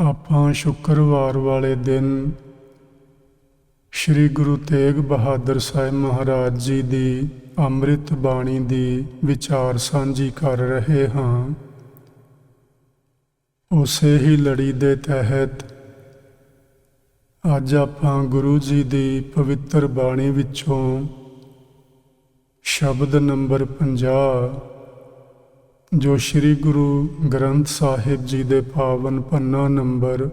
ਆਪਾਂ ਸ਼ੁੱਕਰਵਾਰ ਵਾਲੇ ਦਿਨ ਸ੍ਰੀ ਗੁਰੂ ਤੇਗ ਬਹਾਦਰ ਸਾਹਿਬ ਮਹਾਰਾਜ ਜੀ ਦੀ ਅੰਮ੍ਰਿਤ ਬਾਣੀ ਦੀ ਵਿਚਾਰ ਸਾਂਝੀ ਕਰ ਰਹੇ ਹਾਂ। ਉਸੇ ਹੀ ਲੜੀ ਦੇ ਤਹਿਤ ਅੱਜ ਆਪਾਂ ਗੁਰੂ ਜੀ ਦੀ ਪਵਿੱਤਰ ਬਾਣੀ ਵਿੱਚੋਂ ਸ਼ਬਦ ਨੰਬਰ 50 ਜੋ ਸ੍ਰੀ ਗੁਰੂ ਗ੍ਰੰਥ ਸਾਹਿਬ ਜੀ ਦੇ ਪਾਵਨ ਪੰਨਾ ਨੰਬਰ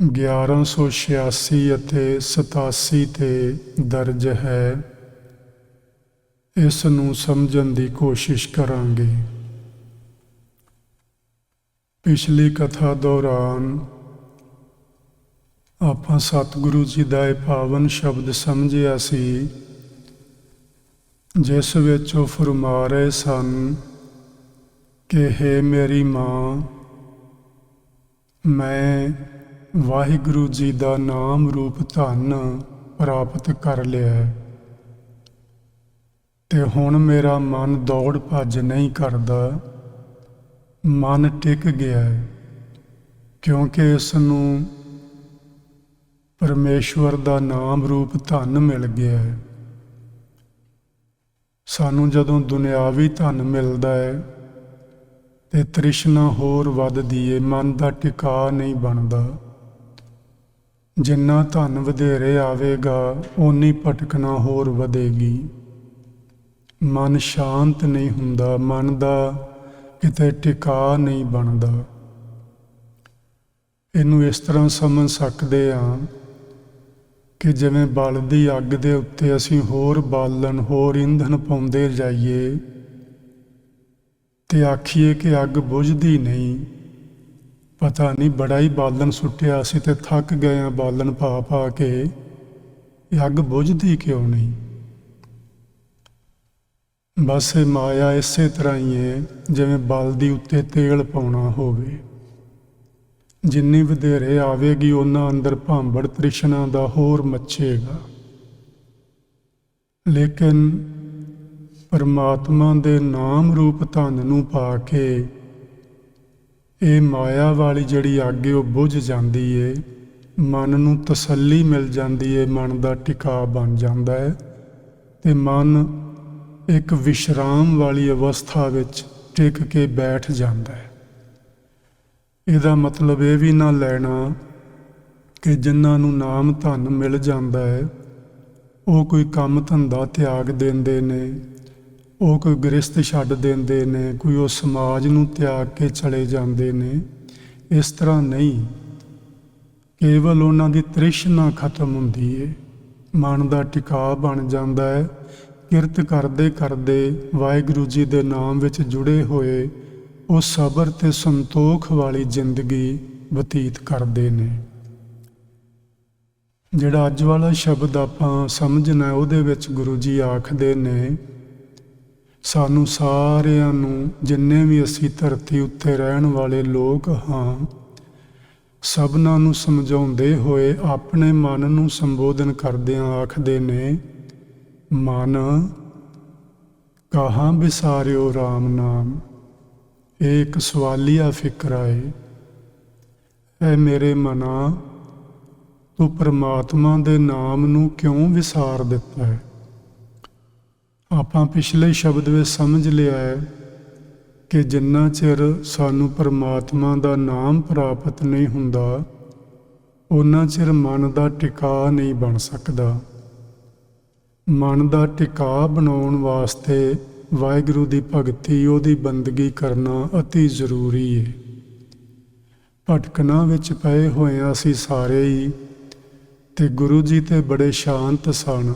1186 ਅਤੇ 87 ਤੇ ਦਰਜ ਹੈ, ਇਸ ਨੂੰ ਸਮਝਣ ਦੀ ਕੋਸ਼ਿਸ਼ ਕਰਾਂਗੇ। ਪਿਛਲੀ ਕਥਾ ਦੌਰਾਨ ਆਪਾਂ ਸਤਿਗੁਰੂ ਜੀ ਦਾ ਇਹ ਪਾਵਨ ਸ਼ਬਦ ਸਮਝਿਆ ਸੀ ਜਿਸ ਵਿੱਚ ਉਹ ਫਰਮਾ ਰਹੇ ਸਨ ਕਿ, ਹੈ ਮੇਰੀ ਮਾਂ, ਮੈਂ ਵਾਹਿਗੁਰੂ ਜੀ ਦਾ ਨਾਮ ਰੂਪ ਧਨ ਪ੍ਰਾਪਤ ਕਰ ਲਿਆ ਹੈ। ਤੇ ਹੁਣ ਮੇਰਾ ਮਨ ਦੌੜ ਭੱਜ ਨਹੀਂ ਕਰਦਾ, ਮਨ ਟਿਕ ਗਿਆ ਹੈ, ਕਿਉਂਕਿ ਇਸ ਨੂੰ ਪਰਮੇਸ਼ਵਰ ਦਾ ਨਾਮ ਰੂਪ ਧਨ ਮਿਲ ਗਿਆ ਹੈ ਸਾਨੂੰ ਜਦੋਂ ਦੁਨਿਆਵੀ ਧਨ ਮਿਲਦਾ ਹੈ, ਤੇ ਤ੍ਰਿਸ਼ਨਾ ਹੋਰ ਵੱਧਦੀ ਏ, ਮਨ ਦਾ ਟਿਕਾ ਨਹੀਂ ਬਣਦਾ। ਜਿੰਨਾ ਧਨ ਵਧੇਰੇ ਆਵੇਗਾ, ਓਨੀ ਭਟਕਣਾ ਹੋਰ ਵਧੇਗੀ। ਮਨ ਸ਼ਾਂਤ ਨਹੀਂ ਹੁੰਦਾ, ਮਨ ਦਾ ਕਿਤੇ ਟਿਕਾ ਨਹੀਂ ਬਣਦਾ। ਇਹਨੂੰ ਇਸ ਤਰ੍ਹਾਂ ਸਮਝ ਸਕਦੇ ਹਾਂ ਕਿ ਜਿਵੇਂ ਬਲਦੀ ਅੱਗ ਦੇ ਉੱਤੇ ਅਸੀਂ ਹੋਰ ਬਾਲਣ, ਹੋਰ ਇੰਧਨ ਪਾਉਂਦੇ ਜਾਈਏ। ਤੇ ਆਖੀਏ ਕਿ ਅੱਗ ਬੁਝਦੀ ਨਹੀਂ। ਪਤਾ ਨਹੀਂ ਬੜਾ ਹੀ ਬਾਲਣ ਸੁੱਟਿਆ ਅਸੀਂ ਤੇ ਥੱਕ ਗਏ ਆ ਬਾਲਣ ਪਾ ਪਾ ਕੇ। ਇਹ ਅੱਗ ਬੁਝਦੀ ਕਿਉਂ ਨਹੀਂ? ਬਸ ਇਹ ਮਾਇਆ ਇਸੇ ਤਰ੍ਹਾਂ ਹੀ ਹੈ, ਜਿਵੇਂ ਬਲਦੀ ਉੱਤੇ ਤੇਲ ਪਾਉਣਾ ਹੋਵੇ। ਜਿੰਨੀ ਵਧੇਰੇ ਆਵੇਗੀ ਉਹਨਾਂ ਅੰਦਰ ਭਾਂਬੜ ਤ੍ਰਿਸ਼ਨਾ ਦਾ ਹੋਰ ਮੱਚੇਗਾ ਲੇਕਿਨ ਪਰਮਾਤਮਾ ਦੇ ਨਾਮ ਰੂਪ ਧਨ ਨੂੰ ਪਾ ਕੇ ਇਹ ਮਾਇਆ ਵਾਲੀ ਜਿਹੜੀ ਅੱਗ ਹੈ ਉਹ ਬੁਝ ਜਾਂਦੀ ਏ, ਮਨ ਨੂੰ ਤਸੱਲੀ ਮਿਲ ਜਾਂਦੀ ਏ, ਮਨ ਦਾ ਟਿਕਾ ਬਣ ਜਾਂਦਾ ਹੈ ਤੇ ਮਨ ਇੱਕ ਵਿਸ਼ਰਾਮ ਵਾਲੀ ਅਵਸਥਾ ਵਿੱਚ ਟਿਕ ਕੇ ਬੈਠ ਜਾਂਦਾ ਹੈ ਇਹਦਾ ਮਤਲਬ ਇਹ ਵੀ ਨਾ ਲੈਣਾ ਕਿ ਜਿਨ੍ਹਾਂ ਨੂੰ ਨਾਮ ਧਨ ਮਿਲ ਜਾਂਦਾ ਹੈ, ਉਹ ਕੋਈ ਕੰਮ ਧੰਦਾ ਤਿਆਗ ਦਿੰਦੇ ਨੇ, ਉਹ ਕੋਈ ਗ੍ਰਸਤ ਛੱਡ ਦਿੰਦੇ ਨੇ, ਕੋਈ ਉਹ ਸਮਾਜ ਨੂੰ ਤਿਆਗ ਕੇ ਚਲੇ ਜਾਂਦੇ ਨੇ। ਇਸ ਤਰ੍ਹਾਂ ਨਹੀਂ। ਕੇਵਲ ਉਹਨਾਂ ਦੀ ਤ੍ਰਿਸ਼ਨਾ ਖਤਮ ਹੁੰਦੀ ਏ। ਮਨ ਦਾ ਟਿਕਾ ਬਣ ਜਾਂਦਾ ਹੈ। ਕਿਰਤ ਕਰਦੇ ਕਰਦੇ ਵਾਹਿਗੁਰੂ ਜੀ ਦੇ ਨਾਮ ਵਿੱਚ ਜੁੜੇ ਹੋਏ ਉਹ ਸਬਰ ਤੇ ਸੰਤੋਖ ਵਾਲੀ ਜ਼ਿੰਦਗੀ ਬਤੀਤ ਕਰਦੇ ਨੇ। ਜਿਹੜਾ ਅੱਜ ਵਾਲਾ ਸ਼ਬਦ ਆਪਾਂ ਸਮਝਣਾ ਉਹਦੇ ਵਿੱਚ ਗੁਰੂ ਜੀ ਆਖਦੇ ਨੇ, ਸਾਨੂੰ ਸਾਰਿਆਂ ਨੂੰ ਜਿੰਨੇ ਵੀ ਅਸੀਂ ਧਰਤੀ ਉੱਤੇ ਰਹਿਣ ਵਾਲੇ ਲੋਕ ਹਾਂ, ਸਭਨਾਂ ਨੂੰ ਸਮਝਾਉਂਦੇ ਹੋਏ ਆਪਣੇ ਮਨ ਨੂੰ ਸੰਬੋਧਨ ਕਰਦਿਆਂ ਆਖਦੇ ਨੇ, ਮਨ, ਕਹਾਂ ਵਿਸਾਰਿਓ RAM ਨਾਮ ਇਹ ਇੱਕ ਸਵਾਲੀਆ ਫਿਕਰਾ ਹੈ ਐ ਮੇਰੇ ਮਨਾ ਤੂੰ ਪਰਮਾਤਮਾ ਦੇ ਨਾਮ ਨੂੰ ਕਿਉਂ ਵਿਸਾਰ ਦਿੱਤਾ ਹੈ ਆਪਾਂ ਪਿਛਲੇ ਸ਼ਬਦ ਵਿੱਚ ਸਮਝ ਲਿਆ ਹੈ ਕਿ ਜਿੰਨਾ ਚਿਰ ਸਾਨੂੰ ਪਰਮਾਤਮਾ ਦਾ ਨਾਮ ਪ੍ਰਾਪਤ ਨਹੀਂ ਹੁੰਦਾ ਉਹਨਾਂ ਚਿਰ ਮਨ ਦਾ ਟਿਕਾ ਨਹੀਂ ਬਣ ਸਕਦਾ ਮਨ ਦਾ ਟਿਕਾ ਬਣਾਉਣ ਵਾਸਤੇ ਵਾਹਿਗੁਰੂ ਦੀ ਭਗਤੀ, ਉਹਦੀ ਬੰਦਗੀ ਕਰਨਾ ਅਤੀ ਜ਼ਰੂਰੀ ਹੈ ਭਟਕਣਾ ਵਿੱਚ ਪਏ ਹੋਏ ਹਾਂ ਅਸੀਂ ਸਾਰੇ ਹੀ ਤੇ ਗੁਰੂ ਜੀ ਤੇ ਬੜੇ ਸ਼ਾਂਤ ਸਨ।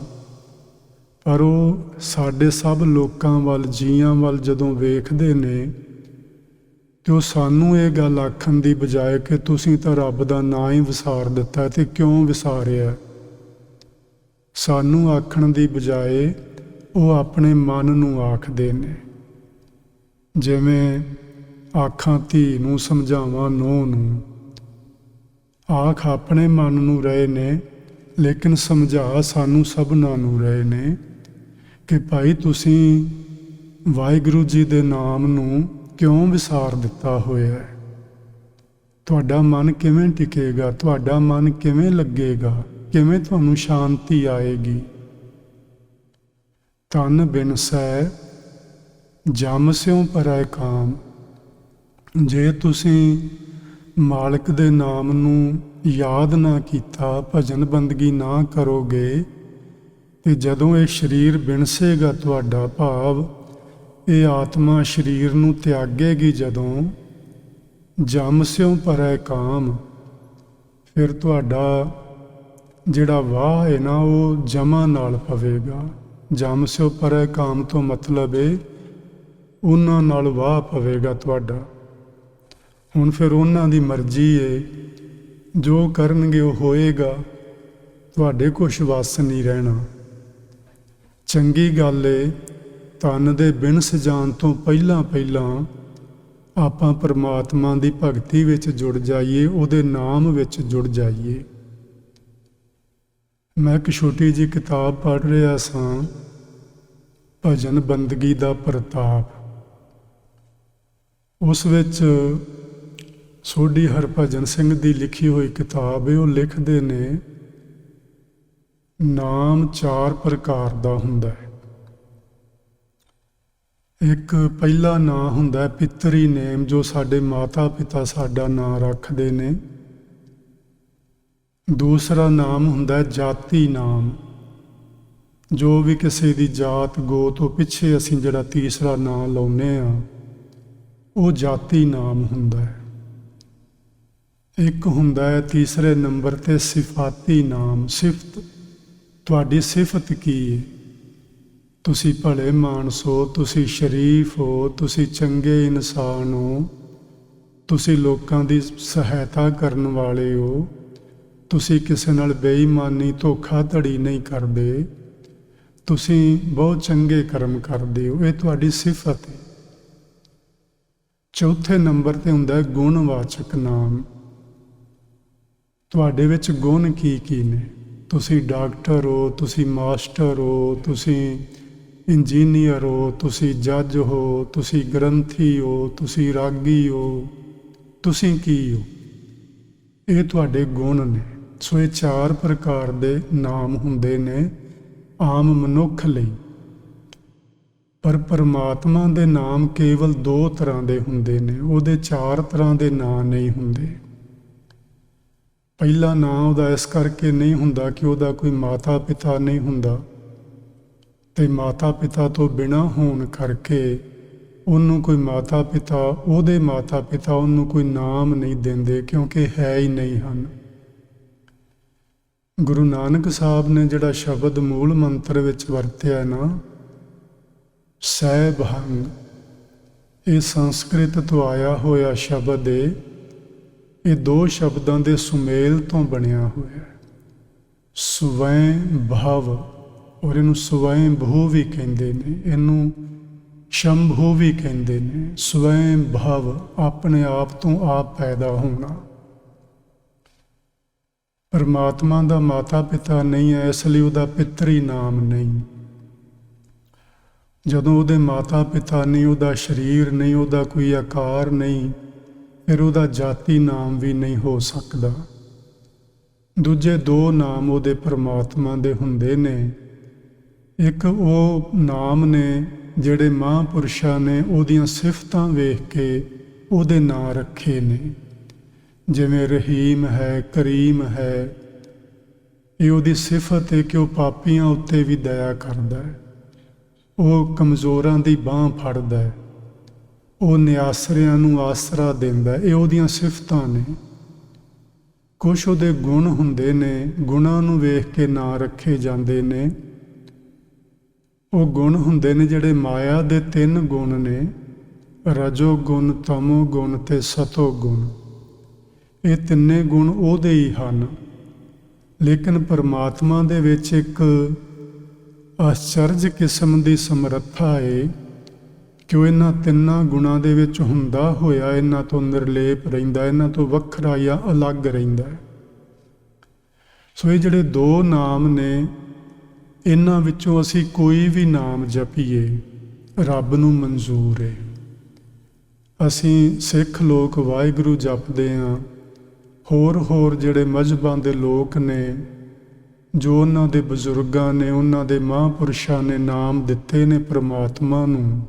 ਪਰ ਉਹ ਸਾਡੇ ਸਭ ਲੋਕਾਂ ਵੱਲ, ਜੀਆਂ ਵੱਲ ਜਦੋਂ ਵੇਖਦੇ ਨੇ, ਤੇ ਉਹ ਸਾਨੂੰ ਇਹ ਗੱਲ ਆਖਣ ਦੀ ਬਜਾਏ ਕਿ ਤੁਸੀਂ ਤਾਂ ਰੱਬ ਦਾ ਨਾਂ ਹੀ ਵਿਸਾਰ ਦਿੱਤਾ ਤੇ ਕਿਉਂ ਵਿਸਾਰਿਆ? ਸਾਨੂੰ ਆਖਣ ਦੀ ਬਜਾਏ ਉਹ ਆਪਣੇ ਮਨ ਨੂੰ ਆਖਦੇ ਨੇ। ਜਿਵੇਂ ਆਖਾਂ ਧੀ ਨੂੰ ਸਮਝਾਵਾਂ ਨੋ ਨੂੰ, ਆਖ ਆਪਣੇ ਮਨ ਨੂੰ ਰਹੇ ਨੇ, ਲੇਕਿਨ ਸਮਝਾ ਸਾਨੂੰ ਸਭਨਾਂ ਨੂੰ ਰਹੇ ਨੇ ਕਿ ਭਾਈ ਤੁਸੀਂ ਵਾਹਿਗੁਰੂ ਜੀ ਦੇ ਨਾਮ ਨੂੰ ਕਿਉਂ ਵਿਸਾਰ ਦਿੱਤਾ ਹੋਇਆ ਹੈ? ਤੁਹਾਡਾ ਮਨ ਕਿਵੇਂ ਟਿਕੇਗਾ? ਤੁਹਾਡਾ ਮਨ ਕਿਵੇਂ ਲੱਗੇਗਾ? ਕਿਵੇਂ ਤੁਹਾਨੂੰ ਸ਼ਾਂਤੀ ਆਏਗੀ? ਤਨ ਬਿਨਸੈ ਜਮ ਸਿਉ ਪਰੈ ਕਾਮ। ਜੇ ਤੁਸੀਂ ਮਾਲਕ ਦੇ ਨਾਮ ਨੂੰ ਯਾਦ ਨਾ ਕੀਤਾ, ਭਜਨ ਬੰਦਗੀ ਨਾ ਕਰੋਗੇ, ਤੇ ਜਦੋਂ ਇਹ ਸਰੀਰ ਬਿਨਸੇਗਾ ਤੁਹਾਡਾ ਭਾਵ, ਇਹ ਆਤਮਾ ਸਰੀਰ ਨੂੰ ਤਿਆਗੇਗੀ ਜਦੋਂ, ਜਮ ਸਿਉ ਪਰੈ ਕਾਮ। ਫਿਰ ਤੁਹਾਡਾ ਜਿਹੜਾ ਵਾਹ ਹੈ ਨਾ, ਉਹ ਜਮਾ ਨਾਲ ਪਵੇਗਾ। ਜਮ ਸਿਉ ਪਰੈ ਕਾਮ ਤੋਂ ਮਤਲਬ ਏ ਉਹਨਾਂ ਨਾਲ ਵਾਹ ਪਵੇਗਾ ਤੁਹਾਡਾ। ਹੁਣ ਫਿਰ ਉਹਨਾਂ ਦੀ ਮਰਜ਼ੀ ਏ, ਜੋ ਕਰਨਗੇ ਉਹ ਹੋਏਗਾ, ਤੁਹਾਡੇ ਕੁਛ ਵਸ ਨਹੀਂ ਰਹਿਣਾ। ਚੰਗੀ ਗੱਲ ਏ ਤਨ ਦੇ ਬਿਨ ਸਜਾਨ ਤੋਂ ਪਹਿਲਾਂ ਪਹਿਲਾਂ ਆਪਾਂ ਪਰਮਾਤਮਾ ਦੀ ਭਗਤੀ ਵਿੱਚ ਜੁੜ ਜਾਈਏ, ਉਹਦੇ ਨਾਮ ਵਿੱਚ ਜੁੜ ਜਾਈਏ। ਮੈਂ ਇੱਕ ਛੋਟੀ ਜੀ ਕਿਤਾਬ ਪੜ੍ਹ ਰਿਹਾ ਸਾਂ, ਭਜਨ ਬੰਦਗੀ ਦਾ ਪ੍ਰਤਾਪ। ਉਸ ਵਿੱਚ ਸੋਢੀ ਹਰਭਜਨ ਸਿੰਘ ਦੀ ਲਿਖੀ ਹੋਈ ਕਿਤਾਬ ਹੈ ਉਹ ਲਿਖਦੇ ਨੇ, ਨਾਮ ਚਾਰ ਪ੍ਰਕਾਰ ਦਾ ਹੁੰਦਾ ਹੈ। ਇੱਕ ਪਹਿਲਾ ਨਾਂ ਹੁੰਦਾ ਹੈ ਪਿਤਰੀ ਨੇਮ ਜੋ ਸਾਡੇ ਮਾਤਾ ਪਿਤਾ ਸਾਡਾ ਨਾਂ ਰੱਖਦੇ ਨੇ। ਦੂਸਰਾ ਨਾਮ ਹੁੰਦਾ ਜਾਤੀ ਨਾਮ। ਜੋ ਵੀ ਕਿਸੇ ਦੀ ਜਾਤ ਗੋ ਤੋਂ ਪਿੱਛੇ ਅਸੀਂ ਜਿਹੜਾ ਤੀਸਰਾ ਨਾਂ ਲਾਉਨੇ ਆ ਉਹ ਜਾਤੀ ਨਾਮ ਹੁੰਦਾ ਹੈ। ਇੱਕ ਹੁੰਦਾ ਹੈ ਤੀਸਰੇ ਨੰਬਰ ਤੇ ਸਿਫਾਤੀ ਨਾਮ। ਸਿਫਤ, ਤੁਹਾਡੀ ਸਿਫਤ ਕੀ ਹੈ ਤੁਸੀਂ ਭਲੇ ਮਾਨਸ ਹੋ, ਤੁਸੀਂ ਸ਼ਰੀਫ ਹੋ, ਤੁਸੀਂ ਚੰਗੇ ਇਨਸਾਨ ਹੋ, ਤੁਸੀਂ ਲੋਕਾਂ ਦੀ ਸਹਾਇਤਾ ਕਰਨ ਵਾਲੇ ਹੋ ਤੁਸੀਂ ਕਿਸੇ ਨਾਲ ਬੇਈਮਾਨੀ, ਧੋਖਾਧੜੀ ਨਹੀਂ ਕਰਦੇ। ਤੁਸੀਂ ਬਹੁਤ ਚੰਗੇ ਕਰਮ ਕਰਦੇ ਹੋ। ਇਹ ਤੁਹਾਡੀ ਸਿਫਤ ਹੈ। ਚੌਥੇ ਨੰਬਰ ਤੇ ਹੁੰਦਾ ਗੁਣਵਾਚਕ ਨਾਮ। ਤੁਹਾਡੇ ਵਿੱਚ ਗੁਣ ਕੀ ਕੀ ਨੇ? ਤੁਸੀਂ ਡਾਕਟਰ ਹੋ, ਤੁਸੀਂ ਮਾਸਟਰ ਹੋ, ਤੁਸੀਂ ਇੰਜੀਨੀਅਰ ਹੋ, ਤੁਸੀਂ ਜੱਜ ਹੋ, ਤੁਸੀਂ ਗ੍ਰੰਥੀ ਹੋ, ਤੁਸੀਂ ਰਾਗੀ ਹੋ, ਤੁਸੀਂ ਕੀ ਹੋ? ਇਹ ਤੁਹਾਡੇ ਗੁਣ ਨੇ। ਸੋ ਇਹ ਚਾਰ ਪ੍ਰਕਾਰ ਦੇ ਨਾਮ ਹੁੰਦੇ ਨੇ, ਆਮ ਮਨੁੱਖ ਲਈ। ਪਰ ਪਰਮਾਤਮਾ ਦੇ ਨਾਮ ਕੇਵਲ ਦੋ ਤਰ੍ਹਾਂ ਦੇ ਹੁੰਦੇ ਨੇ, ਉਹਦੇ ਚਾਰ ਤਰ੍ਹਾਂ ਦੇ ਨਾਂ ਨਹੀਂ ਹੁੰਦੇ। ਪਹਿਲਾ ਨਾਂ ਉਹਦਾ ਇਸ ਕਰਕੇ ਨਹੀਂ ਹੁੰਦਾ ਕਿ ਉਹਦਾ ਕੋਈ ਮਾਤਾ ਪਿਤਾ ਨਹੀਂ ਹੁੰਦਾ, ਤੇ ਮਾਤਾ ਪਿਤਾ ਤੋਂ ਬਿਨਾ ਹੋਣ ਕਰਕੇ ਉਹਨੂੰ ਕੋਈ ਮਾਤਾ ਪਿਤਾ ਉਹਦੇ ਮਾਤਾ ਪਿਤਾ ਉਹਨੂੰ ਕੋਈ ਨਾਮ ਨਹੀਂ ਦਿੰਦੇ, ਕਿਉਂਕਿ ਹੈ ਹੀ ਨਹੀਂ ਹਨ। ਗੁਰੂ ਨਾਨਕ ਸਾਹਿਬ ਨੇ ਜਿਹੜਾ ਸ਼ਬਦ ਮੂਲ ਮੰਤਰ ਵਿੱਚ ਵਰਤਿਆ ਨਾ ਸਹਿਬਹੰਗ ਇਹ ਸੰਸਕ੍ਰਿਤ ਤੋਂ ਆਇਆ ਹੋਇਆ ਸ਼ਬਦ ਹੈ ਇਹ ਦੋ ਸ਼ਬਦਾਂ ਦੇ ਸੁਮੇਲ ਤੋਂ ਬਣਿਆ ਹੋਇਆ ਹੈ। ਸੁਵੈਂ ਭਵ, ਔਰ ਇਹਨੂੰ ਸਵੈ ਭੂ ਵੀ ਕਹਿੰਦੇ ਨੇ, ਇਹਨੂੰ ਸ਼ੰਭੂ ਵੀ ਕਹਿੰਦੇ ਨੇ। ਸਵੈ ਭਵ, ਆਪਣੇ ਆਪ ਤੋਂ ਆਪ ਪੈਦਾ ਹੋਣਾ। ਪਰਮਾਤਮਾ ਦਾ ਮਾਤਾ ਪਿਤਾ ਨਹੀਂ ਹੈ, ਇਸ ਲਈ ਉਹਦਾ ਪਿਤਰੀ ਨਾਮ ਨਹੀਂ। ਜਦੋਂ ਉਹਦੇ ਮਾਤਾ ਪਿਤਾ ਨਹੀਂ, ਉਹਦਾ ਸਰੀਰ ਨਹੀਂ, ਉਹਦਾ ਕੋਈ ਆਕਾਰ ਨਹੀਂ, ਫਿਰ ਉਹਦਾ ਜਾਤੀ ਨਾਮ ਵੀ ਨਹੀਂ ਹੋ ਸਕਦਾ। ਦੂਜੇ ਦੋ ਨਾਮ ਉਹਦੇ ਪਰਮਾਤਮਾ ਦੇ ਹੁੰਦੇ ਨੇ। ਇੱਕ ਉਹ ਨਾਮ ਨੇ ਜਿਹੜੇ ਮਹਾਂਪੁਰਸ਼ਾਂ ਨੇ, ਉਹਦੀਆਂ ਸਿਫਤਾਂ ਵੇਖ ਕੇ ਉਹਦੇ ਨਾਂ ਰੱਖੇ ਨੇ। ਜਿਵੇਂ ਰਹੀਮ ਹੈ, ਕਰੀਮ ਹੈ, ਇਹ ਉਹਦੀ ਸਿਫਤ ਹੈ ਕਿ ਉਹ ਪਾਪੀਆਂ ਉੱਤੇ ਵੀ ਦਇਆ ਕਰਦਾ ਹੈ। ਉਹ ਕਮਜ਼ੋਰਾਂ ਦੀ ਬਾਹ ਫੜਦਾ ਹੈ। ਉਹ ਨਿਆਸਰਿਆਂ ਨੂੰ ਆਸਰਾ ਦਿੰਦਾ ਹੈ। ਇਹ ਉਹਦੀਆਂ ਸਿਫਤਾਂ ਨੇ। ਕੁਛ ਉਹਦੇ ਗੁਣ ਹੁੰਦੇ ਨੇ, ਗੁਣਾਂ ਨੂੰ ਵੇਖ ਕੇ ਨਾਂ ਰੱਖੇ ਜਾਂਦੇ ਨੇ। ਉਹ ਗੁਣ ਹੁੰਦੇ ਨੇ ਜਿਹੜੇ ਮਾਇਆ ਦੇ ਤਿੰਨ ਗੁਣ ਨੇ। ਰਜੋ ਗੁਣ, ਤਮੋ ਗੁਣ ਤੇ ਸਤੋ ਗੁਣ। ਇਹ ਤਿੰਨੇ ਗੁਣ ਉਹਦੇ ਹੀ ਹਨ। ਲੇਕਿਨ ਪਰਮਾਤਮਾ ਦੇ ਵਿੱਚ ਇੱਕ ਆਸ਼ਚਰਜ ਕਿਸਮ ਦੀ ਸਮਰੱਥਾ ਏ ਕਿ ਉਹ ਇਹਨਾਂ ਤਿੰਨਾਂ ਗੁਣਾਂ ਦੇ ਵਿੱਚ ਹੁੰਦਾ ਹੋਇਆ ਇਹਨਾਂ ਤੋਂ ਨਿਰਲੇਪ ਰਹਿੰਦਾ, ਇਹਨਾਂ ਤੋਂ ਵੱਖਰਾ ਜਾਂ ਅਲੱਗ ਰਹਿੰਦਾ। ਸੋ ਇਹ ਜਿਹੜੇ ਦੋ ਨਾਮ ਨੇ, ਇਹਨਾਂ ਵਿੱਚੋਂ ਅਸੀਂ ਕੋਈ ਵੀ ਨਾਮ ਜਪੀਏ, ਰੱਬ ਨੂੰ ਮਨਜ਼ੂਰ ਏ। ਅਸੀਂ ਸਿੱਖ ਲੋਕ ਵਾਹਿਗੁਰੂ ਜਪਦੇ ਆਂ। ਹੋਰ ਹੋਰ ਜਿਹੜੇ ਮਜ਼ਹਬਾਂ ਦੇ ਲੋਕ ਨੇ, ਜੋ ਉਹਨਾਂ ਦੇ ਬਜ਼ੁਰਗਾਂ ਨੇ, ਉਹਨਾਂ ਦੇ ਮਹਾਂਪੁਰਸ਼ਾਂ ਨੇ ਨਾਮ ਦਿੱਤੇ ਨੇ ਪ੍ਰਮਾਤਮਾ ਨੂੰ,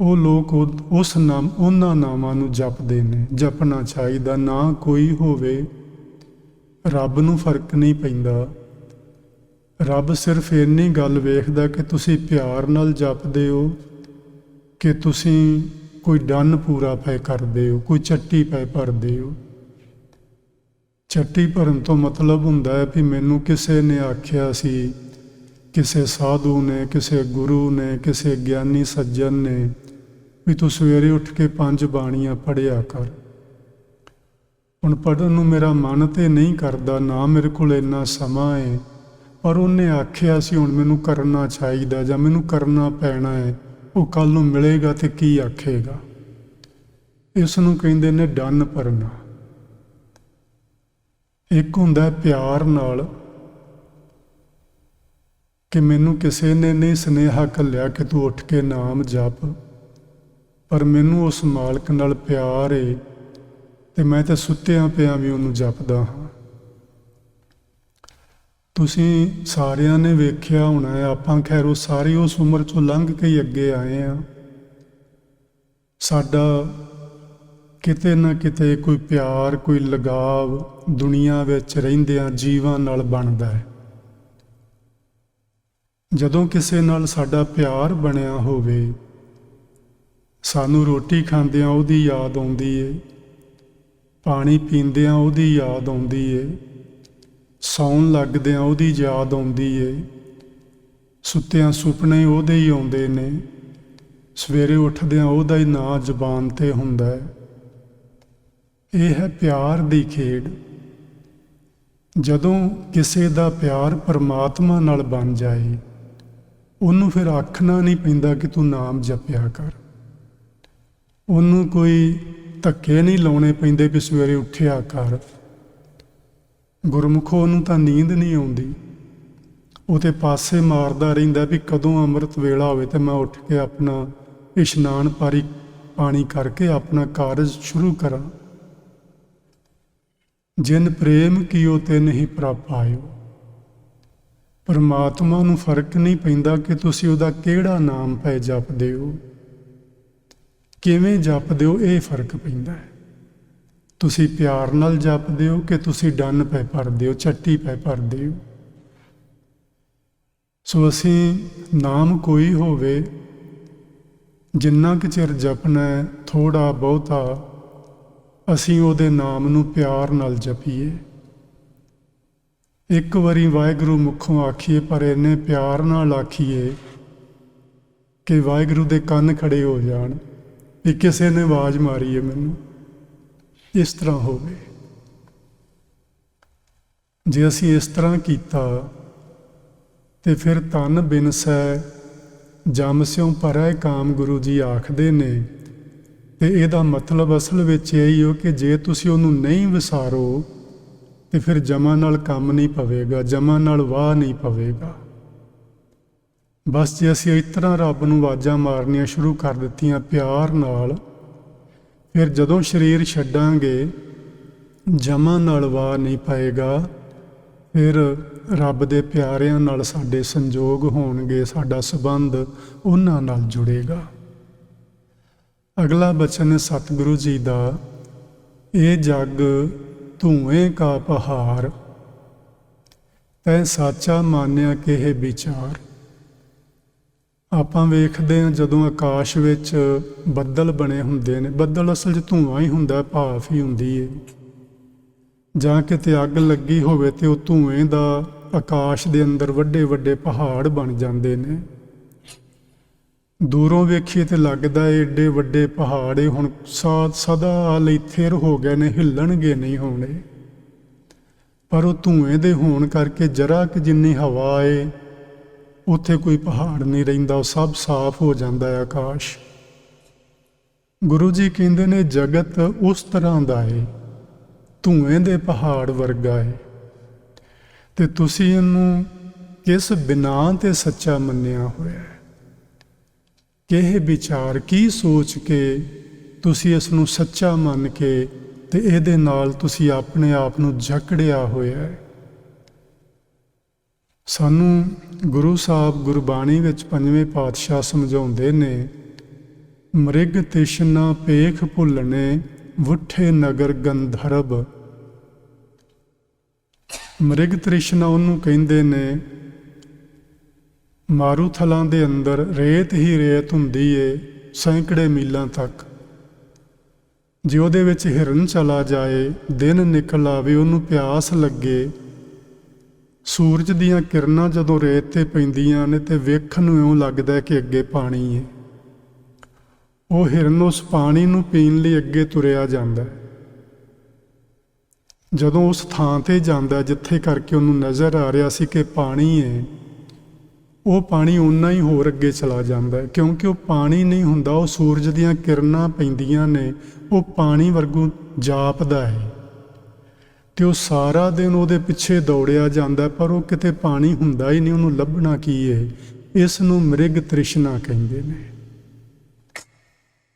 ਉਹ ਲੋਕ ਉਹ- ਉਸ ਨਾਮ, ਉਹਨਾਂ ਨਾਮਾਂ ਨੂੰ ਜਪਦੇ ਨੇ, ਜਪਣਾ ਚਾਹੀਦਾ, ਨਾ ਕੋਈ ਹੋਵੇ, ਰੱਬ ਨੂੰ ਫ਼ਰਕ ਨਹੀਂ ਪੈਂਦਾ। ਰੱਬ ਸਿਰਫ ਇੰਨੀ ਗੱਲ ਵੇਖਦਾ ਕਿ ਤੁਸੀਂ ਪਿਆਰ ਨਾਲ ਜਪਦੇ ਹੋ, ਕਿ ਤੁਸੀਂ ਕੋਈ ਡੰਨ ਪੂਰਾ ਪੈ ਕਰਦੇ ਹੋ, ਕੋਈ ਚੱਟੀ ਪੈ ਭਰਦੇ ਹੋ। ਚੱਟੀ ਭਰਨ ਤੋਂ ਮਤਲਬ ਹੁੰਦਾ ਹੈ ਵੀ ਮੈਨੂੰ ਕਿਸੇ ਨੇ ਆਖਿਆ ਸੀ, ਕਿਸੇ ਸਾਧੂ ਨੇ, ਕਿਸੇ ਗੁਰੂ ਨੇ, ਕਿਸੇ ਗਿਆਨੀ ਸੱਜਣ ਨੇ ਵੀ ਤੂੰ ਸਵੇਰੇ ਉੱਠ ਕੇ ਪੰਜ ਬਾਣੀਆਂ ਪੜਿਆ ਕਰ। ਹੁਣ ਪੜਨ ਨੂੰ ਮੇਰਾ ਮਨ ਤੇ ਨਹੀਂ ਕਰਦਾ, ਨਾ ਮੇਰੇ ਕੋਲ ਇੰਨਾ ਸਮਾਂ ਹੈ, ਪਰ ਉਹਨੇ ਆਖਿਆ ਸੀ, ਹੁਣ ਮੈਨੂੰ ਕਰਨਾ ਚਾਹੀਦਾ ਜਾਂ ਮੈਨੂੰ ਕਰਨਾ ਪੈਣਾ ਹੈ, ਉਹ ਕੱਲ ਨੂੰ ਮਿਲੇਗਾ ਤੇ ਕੀ ਆਖੇਗਾ? ਇਸ ਨੂੰ ਕਹਿੰਦੇ ਨੇ ਡੰਨ ਭਰਨਾ। ਇੱਕ ਹੁੰਦਾ ਪਿਆਰ ਨਾਲ ਕਿ ਮੈਨੂੰ ਕਿਸੇ ਨੇ ਨਹੀਂ ਸਨੇਹਾ ਕੱਲਿਆ ਕਿ ਤੂੰ ਉੱਠ ਕੇ ਨਾਮ ਜਪ, ਪਰ ਮੈਨੂੰ ਉਸ ਮਾਲਕ ਨਾਲ ਪਿਆਰ ਏ ਤੇ ਮੈਂ ਤਾਂ ਸੁੱਤਿਆਂ ਪਿਆ ਵੀ ਉਹਨੂੰ ਜਪਦਾ ਹਾਂ। ਤੁਸੀਂ ਸਾਰਿਆਂ ਨੇ ਵੇਖਿਆ ਹੋਣਾ ਹੈ, ਆਪਾਂ ਖੈਰ ਉਹ ਸਾਰੀ ਉਸ ਉਮਰ ਚੋਂ ਲੰਘ ਕੇ ਹੀ ਅੱਗੇ ਆਏ ਆ। ਸਾਡਾ ਕਿਤੇ ਨਾ ਕਿਤੇ ਕੋਈ ਪਿਆਰ, ਕੋਈ ਲਗਾਵ ਦੁਨੀਆ ਵਿੱਚ ਰਹਿੰਦਿਆਂ ਜੀਵਾਂ ਨਾਲ ਬਣਦਾ ਹੈ। ਜਦੋਂ ਕਿਸੇ ਨਾਲ ਸਾਡਾ ਪਿਆਰ ਬਣਿਆ ਹੋਵੇ, ਸਾਨੂੰ ਰੋਟੀ ਖਾਂਦਿਆਂ ਉਹਦੀ ਯਾਦ ਆਉਂਦੀ ਏ, ਪਾਣੀ ਪੀਂਦਿਆਂ ਉਹਦੀ ਯਾਦ ਆਉਂਦੀ ਏ, ਸੌਣ ਲੱਗਦਿਆਂ ਉਹਦੀ ਯਾਦ ਆਉਂਦੀ ਏ, ਸੁੱਤਿਆਂ ਸੁਪਨੇ ਉਹਦੇ ਹੀ ਆਉਂਦੇ ਨੇ, ਸਵੇਰੇ ਉੱਠਦਿਆਂ ਉਹਦਾ ਹੀ ਨਾਂ ਜ਼ਬਾਨ ਤੇ ਹੁੰਦਾ ਹੈ। ਇਹ ਹੈ ਪਿਆਰ ਦੀ ਖੇਡ। ਜਦੋਂ ਕਿਸੇ ਦਾ ਪਿਆਰ ਪਰਮਾਤਮਾ ਨਾਲ ਬਣ ਜਾਏ, ਉਹਨੂੰ ਫਿਰ ਆਖਣਾ ਨਹੀਂ ਪੈਂਦਾ ਕਿ ਤੂੰ ਨਾਮ ਜਪਿਆ ਕਰ। ਉਹਨੂੰ ਕੋਈ ਧੱਕੇ ਨਹੀਂ ਲਾਉਣੇ ਪੈਂਦੇ ਕਿ ਸਵੇਰੇ ਉੱਠਿਆ ਕਰ। ਗੁਰਮੁਖੋ ਨੂੰ ਤਾਂ ਨੀਂਦ ਨਹੀਂ ਆਉਂਦੀ। ਉਹ ਤੇ ਪਾਸੇ ਮਾਰਦਾ ਰਹਿੰਦਾ ਵੀ ਕਦੋਂ ਅੰਮ੍ਰਿਤ ਵੇਲਾ ਹੋਵੇ ਤੇ ਮੈਂ ਉੱਠ ਕੇ ਆਪਣਾ ਇਸ਼ਨਾਨ ਪਾਰੀ ਪਾਣੀ ਕਰਕੇ ਆਪਣਾ ਕਾਰਜ ਸ਼ੁਰੂ ਕਰਾਂ। ਜਿਨ ਪ੍ਰੇਮ ਕੀਓ ਤੇ ਨਹੀਂ ਪ੍ਰਪ ਆਇਓ ਪਰਮਾਤਮਾ ਨੂੰ ਫ਼ਰਕ ਨਹੀਂ ਪੈਂਦਾ ਕਿ ਤੁਸੀਂ ਉਹਦਾ ਕਿਹੜਾ ਨਾਮ ਪੈ ਜਪਦੇ ਹੋ। ਕਿਵੇਂ ਜਪਦੇ ਹੋ, ਇਹ ਫ਼ਰਕ ਪੈਂਦਾ ਹੈ। ਤੁਸੀਂ ਪਿਆਰ ਨਾਲ ਜਪਦੇ ਹੋ ਕਿ ਤੁਸੀਂ ਡੰਨ ਪੈ ਭਰਦੇ ਹੋ, ਚੱਟੀ ਪੈ ਭਰਦੇ ਹੋ। ਸੋ ਅਸੀਂ ਨਾਮ ਕੋਈ ਹੋਵੇ, ਜਿੰਨਾ ਕੁ ਚਿਰ ਜਪਣਾ ਹੈ ਥੋੜਾ ਬਹੁਤਾ ਅਸੀਂ ਉਹਦੇ ਨਾਮ ਨੂੰ ਪਿਆਰ ਨਾਲ ਜਪੀਏ। ਇੱਕ ਵਾਰੀ ਵਾਹਿਗੁਰੂ ਮੁਖੋਂ ਆਖੀਏ, ਪਰ ਇੰਨੇ ਪਿਆਰ ਨਾਲ ਆਖੀਏ ਕਿ ਵਾਹਿਗੁਰੂ ਦੇ ਕੰਨ ਖੜੇ ਹੋ ਜਾਣ ਵੀ ਕਿਸੇ ਨੇ ਆਵਾਜ਼ ਮਾਰੀ ਹੈ ਮੈਨੂੰ। ਇਸ ਤਰ੍ਹਾਂ ਹੋਵੇ ਜੇ ਅਸੀਂ ਇਸ ਤਰ੍ਹਾਂ ਕੀਤਾ, ਤੇ ਫਿਰ ਤਨ ਬਿਨਸੈ ਜਮ ਸਿਉ ਪਰੈ ਕਾਮ ਗੁਰੂ ਜੀ ਆਖਦੇ ਨੇ ਤੇ ਇਹਦਾ ਮਤਲਬ ਅਸਲ ਵਿੱਚ ਇਹ ਹੀ ਹੋ ਕਿ ਜੇ ਤੁਸੀਂ ਉਹਨੂੰ ਨਹੀਂ ਵਿਸਾਰੋ, ਤੇ ਫਿਰ ਜਮਾ ਨਾਲ ਕੰਮ ਨਹੀਂ ਪਵੇਗਾ, ਜਮਾ ਨਾਲ ਵਾਹ ਨਹੀਂ ਪਵੇਗਾ। ਬਸ ਜੇ ਅਸੀਂ ਇਸ ਤਰ੍ਹਾਂ ਰੱਬ ਨੂੰ ਆਵਾਜ਼ਾਂ ਮਾਰਨੀਆਂ ਸ਼ੁਰੂ ਕਰ ਦਿੱਤੀਆਂ ਪਿਆਰ ਨਾਲ, ਫਿਰ ਜਦੋਂ ਸਰੀਰ ਛੱਡਾਂਗੇ, ਜਮਾ ਨਾਲ ਵਾਹ ਨਹੀਂ ਪਾਏਗਾ, ਫਿਰ ਰੱਬ ਦੇ ਪਿਆਰਿਆਂ ਨਾਲ ਸਾਡੇ ਸੰਜੋਗ ਹੋਣਗੇ, ਸਾਡਾ ਸਬੰਧ ਉਹਨਾਂ ਨਾਲ ਜੁੜੇਗਾ। ਅਗਲਾ ਬਚਨ ਸਤਿਗੁਰੂ ਜੀ ਦਾ ਇਹ ਜਗ, ਧੂਏ ਕਾ ਪਹਾੜ, ਤੈ ਸਾਚਾ ਮਾਨਿਆ ਕਿਹ ਵਿਚਾਰ? ਆਪਾਂ ਵੇਖਦੇ ਹਾਂ ਜਦੋਂ ਆਕਾਸ਼ ਵਿੱਚ ਬੱਦਲ ਬਣੇ ਹੁੰਦੇ ਨੇ। ਬੱਦਲ ਅਸਲ 'ਚ ਧੂਆਂ ਹੀ ਹੁੰਦਾ, ਭਾਫ ਹੀ ਹੁੰਦੀ ਏ। ਜਾਂ ਕਿਤੇ ਅੱਗ ਲੱਗੀ ਹੋਵੇ ਤੇ ਉਹ ਧੂਏ ਦਾ ਆਕਾਸ਼ ਦੇ ਅੰਦਰ ਵੱਡੇ ਵੱਡੇ ਪਹਾੜ ਬਣ ਜਾਂਦੇ ਨੇ। ਦੂਰੋਂ ਵੇਖੀਏ ਤੇ ਲੱਗਦਾ ਏ ਏਡੇ ਵੱਡੇ ਪਹਾੜ ਏ, ਹੁਣ ਸਾਥ ਸਦਾ ਲਈ ਥਿਰ ਹੋ ਗਏ ਨੇ, ਹਿੱਲਣਗੇ ਨਹੀਂ ਹੋਣੇ। ਪਰ ਉਹ ਧੂਏ ਦੇ ਹੋਣ ਕਰਕੇ ਜਰਾ ਕਿ ਜਿੰਨੀ ਹਵਾ ਏ, ਉੱਥੇ ਕੋਈ ਪਹਾੜ ਨਹੀਂ ਰਹਿੰਦਾ, ਉਹ ਸਭ ਸਾਫ਼ ਹੋ ਜਾਂਦਾ ਹੈ ਆਕਾਸ਼। ਗੁਰੂ ਜੀ ਕਹਿੰਦੇ ਨੇ, ਜਗਤ ਉਸ ਤਰ੍ਹਾਂ ਦਾ ਏ, ਧੂਏ ਦੇ ਪਹਾੜ ਵਰਗਾ ਏ। ਤੇ ਤੁਸੀਂ ਇਹਨੂੰ ਕਿਸ ਬਿਨਾ ਤੇ ਸੱਚਾ ਮੰਨਿਆ ਹੋਇਆ ਹੈ ਕਿਹ ਵਿਚਾਰ ਕੀ ਸੋਚ ਕੇ ਤੁਸੀਂ ਇਸ ਨੂੰ ਸੱਚਾ ਮੰਨ ਕੇ ਤੇ ਇਹਦੇ ਨਾਲ ਤੁਸੀਂ ਆਪਣੇ ਆਪ ਨੂੰ ਜਕੜਿਆ ਹੋਇਆ ਹੈ। ਸਾਨੂੰ ਗੁਰੂ ਸਾਹਿਬ ਗੁਰਬਾਣੀ ਵਿੱਚ ਪੰਜਵੇਂ ਪਾਤਸ਼ਾਹ ਸਮਝਾਉਂਦੇ ਨੇ, ਮ੍ਰਿਗ ਤ੍ਰਿਸ਼ਨਾ ਪੇਖ ਭੁੱਲਣੇ, ਵੁੱਠੇ ਨਗਰ ਗੰਧਰਬ। ਮ੍ਰਿਗ ਤ੍ਰਿਸ਼ਨਾ ਉਹਨੂੰ ਕਹਿੰਦੇ ਨੇ ਮਾਰੂਥਲਾਂ ਦੇ ਅੰਦਰ ਰੇਤ ਹੀ ਰੇਤ ਹੁੰਦੀ ਏ ਸੈਂਕੜੇ ਮੀਲਾਂ ਤੱਕ। ਜੇ ਉਹਦੇ ਵਿੱਚ ਹਿਰਨ ਚਲਾ ਜਾਏ, ਦਿਨ ਨਿਕਲ ਆਵੇ, ਉਹਨੂੰ ਪਿਆਸ ਲੱਗੇ। ਸੂਰਜ ਦੀਆਂ ਕਿਰਨਾਂ ਜਦੋਂ ਰੇਤ ਤੇ ਪੈਂਦੀਆਂ ਨੇ ਤੇ ਵੇਖਣ ਨੂੰ ਇਉਂ ਲੱਗਦਾ ਕਿ ਅੱਗੇ ਪਾਣੀ ਹੈ ਉਹ ਹਿਰਨ ਉਸ ਪਾਣੀ ਨੂੰ ਪੀਣ ਲਈ ਅੱਗੇ ਤੁਰਿਆ ਜਾਂਦਾ ਜਦੋਂ ਉਸ ਥਾਂ ਤੇ ਜਾਂਦਾ, ਜਿੱਥੇ ਕਰਕੇ ਉਹਨੂੰ ਨਜ਼ਰ ਆ ਰਿਹਾ ਸੀ ਕਿ ਪਾਣੀ ਹੈ ਉਹ ਪਾਣੀ ਉਨਾ ਹੀ ਹੋਰ ਅੱਗੇ ਚਲਾ ਜਾਂਦਾ ਕਿਉਂਕਿ ਉਹ ਪਾਣੀ ਨਹੀਂ ਹੁੰਦਾ, ਉਹ ਸੂਰਜ ਦੀਆਂ ਕਿਰਨਾਂ ਪੈਂਦੀਆਂ ਨੇ, ਉਹ ਪਾਣੀ ਵਰਗੂ ਜਾਪਦਾ ਹੈ। ਤੇ ਉਹ ਸਾਰਾ ਦਿਨ ਉਹਦੇ ਪਿੱਛੇ ਦੌੜਿਆ ਜਾਂਦਾ ਪਰ ਉਹ ਕਿਤੇ ਪਾਣੀ ਹੁੰਦਾ ਹੀ ਨਹੀਂ, ਉਹਨੂੰ ਲੱਭਣਾ ਕੀ ਹੈ? ਇਸ ਨੂੰ ਮ੍ਰਿਗ ਤ੍ਰਿਸ਼ਨਾ ਕਹਿੰਦੇ ਨੇ।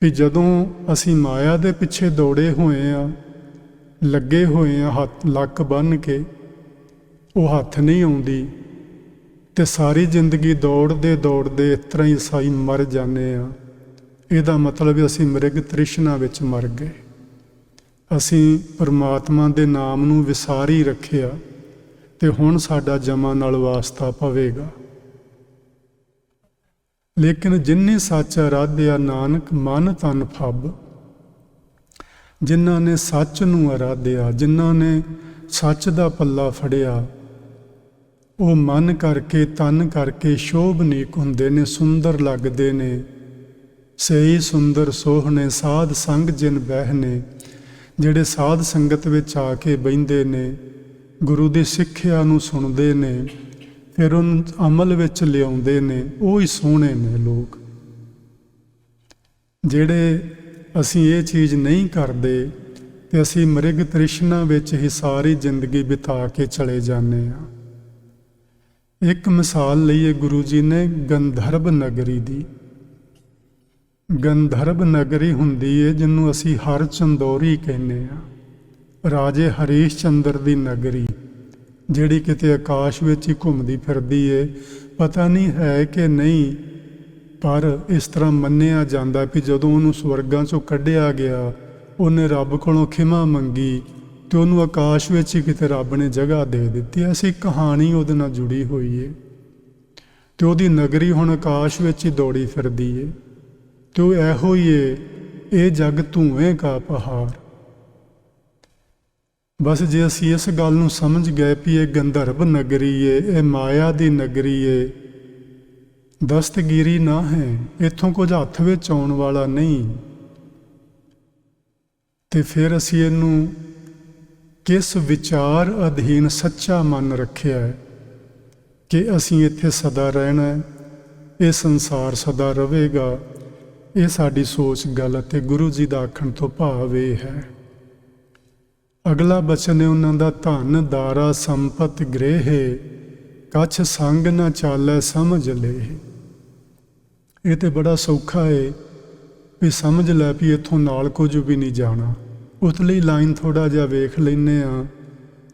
ਵੀ ਜਦੋਂ ਅਸੀਂ ਮਾਇਆ ਦੇ ਪਿੱਛੇ ਦੌੜੇ ਹੋਏ ਆ ਲੱਗੇ ਹੋਏ ਆ ਹੱਥ ਲੱਕ ਬੰਨ ਕੇ, ਉਹ ਹੱਥ ਨਹੀਂ ਆਉਂਦੀ ਤੇ ਸਾਰੀ ਜ਼ਿੰਦਗੀ ਦੌੜਦੇ ਦੌੜਦੇ ਇਸ ਤਰ੍ਹਾਂ ਹੀ ਸਾਈ ਮਰ ਜਾਂਦੇ ਆ। ਇਹਦਾ ਮਤਲਬ ਅਸੀਂ ਮ੍ਰਿਗ ਤ੍ਰਿਸ਼ਨਾ ਵਿੱਚ ਮਰ ਗਏ। ਅਸੀਂ ਪਰਮਾਤਮਾ ਦੇ ਨਾਮ ਨੂੰ ਵਿਸਾਰੀ ਰੱਖਿਆ ਤੇ ਹੁਣ ਸਾਡਾ ਜਮਾ ਨਾਲ ਵਾਸਤਾ ਪਵੇਗਾ। ਲੇਕਿਨ ਜਿਨਨੇ ਸੱਚ ਅਰਾਧਿਆ ਨਾਨਕ ਮਨ ਤਨ ਫੱਬ, ਜਿਨ੍ਹਾਂ ਨੇ ਸੱਚ ਨੂੰ ਅਰਾਧਿਆ, ਜਿਨ੍ਹਾਂ ਨੇ ਸੱਚ ਦਾ ਪੱਲਾ ਫੜਿਆ ਉਹ ਮਨ ਕਰਕੇ, ਤਨ ਕਰਕੇ ਸ਼ੋਭਨੀਕ ਹੁੰਦੇ ਨੇ, ਸੁੰਦਰ ਲੱਗਦੇ ਨੇ। ਸਹੀ, ਸੁੰਦਰ ਸੋਹਣੇ ਸਾਧ ਸੰਗ ਜਿਨ ਬਹਿਨੇ ਜਿਹੜੇ ਸਾਧ ਸੰਗਤ ਵਿੱਚ ਆ ਕੇ ਬੈੰਦੇ ਨੇ, ਗੁਰੂ ਦੀ ਸਿੱਖਿਆ ਨੂੰ ਸੁਣਦੇ ਨੇ, ਫਿਰ ਉਹਨੂੰ ਅਮਲ ਵਿੱਚ ਲਿਆਉਂਦੇ ਨੇ, ਉਹ ਹੀ ਸੋਹਣੇ ਨੇ ਲੋਕ। ਜਿਹੜੇ ਅਸੀਂ ਇਹ ਚੀਜ਼ ਨਹੀਂ ਕਰਦੇ, ਤੇ ਅਸੀਂ ਮ੍ਰਿਗ ਤ੍ਰਿਸ਼ਨਾ ਵਿੱਚ ਹੀ ਸਾਰੀ ਜ਼ਿੰਦਗੀ ਬਿਤਾ ਕੇ ਚਲੇ ਜਾਂਦੇ ਆ ਇੱਕ ਮਿਸਾਲ ਲਈ ਲਈਏ ਗੁਰੂ ਜੀ ਨੇ ਗੰਧਰਵ ਨਗਰੀ ਦੀ। ਗੰਧਰਵ ਨਗਰੀ ਹੁੰਦੀ ਏ ਜਿਹਨੂੰ ਅਸੀਂ ਹਰ ਚੰਦੋਰੀ ਕਹਿੰਦੇ ਆ। ਰਾਜੇ ਹਰੀਸ਼ ਚੰਦਰ ਦੀ ਨਗਰੀ, ਜਿਹੜੀ ਕਿਤੇ ਆਕਾਸ਼ ਵਿੱਚ ਹੀ ਘੁੰਮਦੀ ਫਿਰਦੀ ਏ। ਪਤਾ ਨਹੀਂ ਹੈ ਕਿ ਨਹੀਂ, ਪਰ ਇਸ ਤਰ੍ਹਾਂ ਮੰਨਿਆ ਜਾਂਦਾ ਕਿ ਜਦੋਂ ਉਹਨੂੰ ਸਵਰਗਾਂ ਚੋਂ ਕੱਢਿਆ ਗਿਆ, ਉਹਨੇ ਰੱਬ ਕੋਲੋਂ ਖਿਮਾ ਮੰਗੀ ਤੇ ਉਹਨੂੰ ਆਕਾਸ਼ ਵਿੱਚ ਹੀ ਕਿਤੇ ਰੱਬ ਨੇ ਜਗ੍ਹਾ ਦੇ ਦਿੱਤੀ ਐਸੀ ਕਹਾਣੀ ਉਹਦੇ ਨਾਲ ਜੁੜੀ ਹੋਈ ਏ। ਤੇ ਉਹਦੀ ਨਗਰੀ ਹੁਣ ਆਕਾਸ਼ ਵਿੱਚ ਹੀ ਦੌੜੀ ਫਿਰਦੀ ਏ। ਤੇ ਉਹ ਇਹੋ ਹੀ ਏ, ਇਹ ਜਗ ਧੂਏ ਕਾ ਪਹਾੜ। ਬਸ ਜੇ ਅਸੀਂ ਇਸ ਗੱਲ ਨੂੰ ਸਮਝ ਗਏ ਵੀ ਇਹ ਗੰਧਰਵ ਨਗਰੀ ਏ, ਇਹ ਮਾਇਆ ਦੀ ਨਗਰੀ ਏ, ਦਸਤਗੀਰੀ ਨਾ ਹੈ, ਇੱਥੋਂ ਕੁਝ ਹੱਥ ਵਿੱਚ ਆਉਣ ਵਾਲਾ ਨਹੀਂ। ਤੇ ਫਿਰ ਅਸੀਂ ਇਹਨੂੰ ਕਿਸ ਵਿਚਾਰ ਅਧੀਨ ਸੱਚਾ ਮਨ ਰੱਖਿਆ ਹੈ? ਕਿ ਅਸੀਂ ਇੱਥੇ ਸਦਾ ਰਹਿਣਾ ਹੈ, ਇਹ ਸੰਸਾਰ ਸਦਾ ਰਹੇਗਾ, ਇਹ ਸਾਡੀ ਸੋਚ ਗਲਤ ਅਤੇ ਗੁਰੂ ਜੀ ਦਾ ਆਖਣ ਤੋਂ ਭਾਵ ਇਹ ਹੈ। ਅਗਲਾ ਬਚਨ ਹੈ ਉਹਨਾਂ ਦਾ, ਧਨ, ਦਾਰਾ, ਸੰਪਤ, ਗ੍ਰਹਿ, ਕਛ ਸੰਗ ਨਾ ਚਾਲੈ, ਸਮਝ ਲੈ। ਇਹ ਤੇ ਬੜਾ ਸੌਖਾ ਏ ਵੀ ਸਮਝ ਲੈ ਵੀ ਇਥੋਂ ਨਾਲ ਕੁਝ ਵੀ ਨਹੀਂ ਜਾਣਾ। ਉਤਲੀ ਲਾਈਨ ਥੋੜਾ ਜਿਹਾ ਵੇਖ ਲੈਨੇ ਆ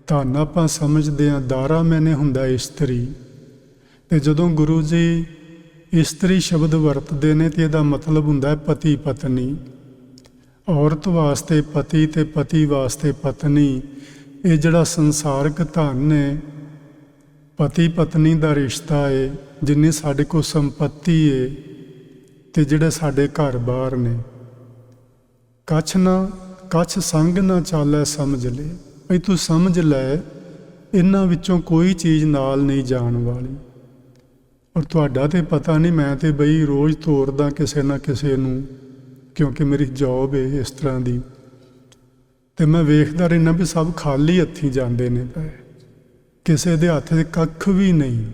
ਧਨ ਆਪਾਂ ਸਮਝਦੇ ਆ ਦਾਰਾ ਮੈਨੇ ਹੁੰਦਾ ਇਸਤਰੀ। ਤੇ ਜਦੋਂ ਗੁਰੂ ਜੀ ਇਸਤਰੀ ਸ਼ਬਦ ਵਰਤਦੇ ਨੇ ਤੇ ਇਹਦਾ ਮਤਲਬ ਹੁੰਦਾ ਹੈ ਪਤੀ ਪਤਨੀ। ਔਰਤ ਵਾਸਤੇ ਪਤੀ ਤੇ ਪਤੀ ਵਾਸਤੇ ਪਤਨੀ। ਇਹ ਜਿਹੜਾ ਸੰਸਾਰਕ ਧਨ ਹੈ ਪਤੀ ਪਤਨੀ ਦਾ ਰਿਸ਼ਤਾ ਏ, ਜਿੰਨੀ ਸਾਡੇ ਕੋਲ ਸੰਪਤੀ ਏ, ਤੇ ਜਿਹੜੇ ਸਾਡੇ ਘਰ-ਬਾਰ ਨੇ। ਕੱਛ ਨਾ ਕਛ ਸੰਗ ਨਾ ਚਾਲੈ ਸਮਝ ਲੈ। ਭਈ ਤੂੰ ਸਮਝ ਲੈ, ਇਹਨਾਂ ਵਿੱਚੋਂ ਕੋਈ ਚੀਜ਼ ਨਾਲ ਨਹੀਂ ਜਾਣ ਵਾਲੀ। ਔਰ ਤੁਹਾਡਾ ਤੇ ਪਤਾ ਨਹੀਂ, ਮੈਂ ਤੇ ਬਈ ਰੋਜ਼ ਤੋਰਦਾ ਕਿਸੇ ਨਾ ਕਿਸੇ ਨੂੰ, ਕਿਉਂਕਿ ਮੇਰੀ ਜੌਬ ਹੈ ਇਸ ਤਰ੍ਹਾਂ ਦੀ। ਤੇ ਮੈਂ ਵੇਖਦਾ ਰਹਿਣਾ ਵੀ ਸਭ ਖਾਲੀ ਹੱਥੀ ਜਾਂਦੇ ਨੇ ਪਏ ਕਿਸੇ ਦੇ ਹੱਥ 'ਚ ਕੱਖ ਵੀ ਨਹੀਂ।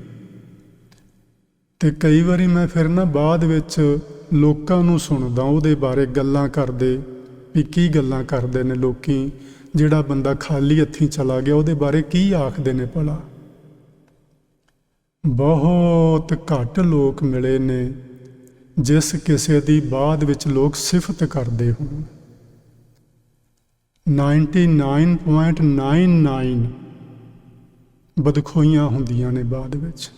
ਤੇ ਕਈ ਵਾਰੀ ਮੈਂ ਫਿਰ ਨਾ ਬਾਅਦ ਵਿੱਚ ਲੋਕਾਂ ਨੂੰ ਸੁਣਦਾ, ਉਹਦੇ ਬਾਰੇ ਗੱਲਾਂ ਕਰਦੇ। ਵੀ ਕੀ ਗੱਲਾਂ ਕਰਦੇ ਨੇ ਲੋਕੀ, ਜਿਹੜਾ ਬੰਦਾ ਖਾਲੀ ਹੱਥੀਂ ਚਲਾ ਗਿਆ, ਉਹਦੇ ਬਾਰੇ ਕੀ ਆਖਦੇ ਨੇ ਭਲਾ? ਬਹੁਤ ਘੱਟ ਲੋਕ ਮਿਲੇ ਨੇ, ਜਿਸ ਕਿਸੇ ਦੀ ਬਾਅਦ ਵਿੱਚ ਲੋਕ ਸਿਫਤ ਕਰਦੇ ਹੋਣ। 99.99 ਬਦਖੋਈਆਂ ਹੁੰਦੀਆਂ ਨੇ ਬਾਅਦ ਵਿੱਚ।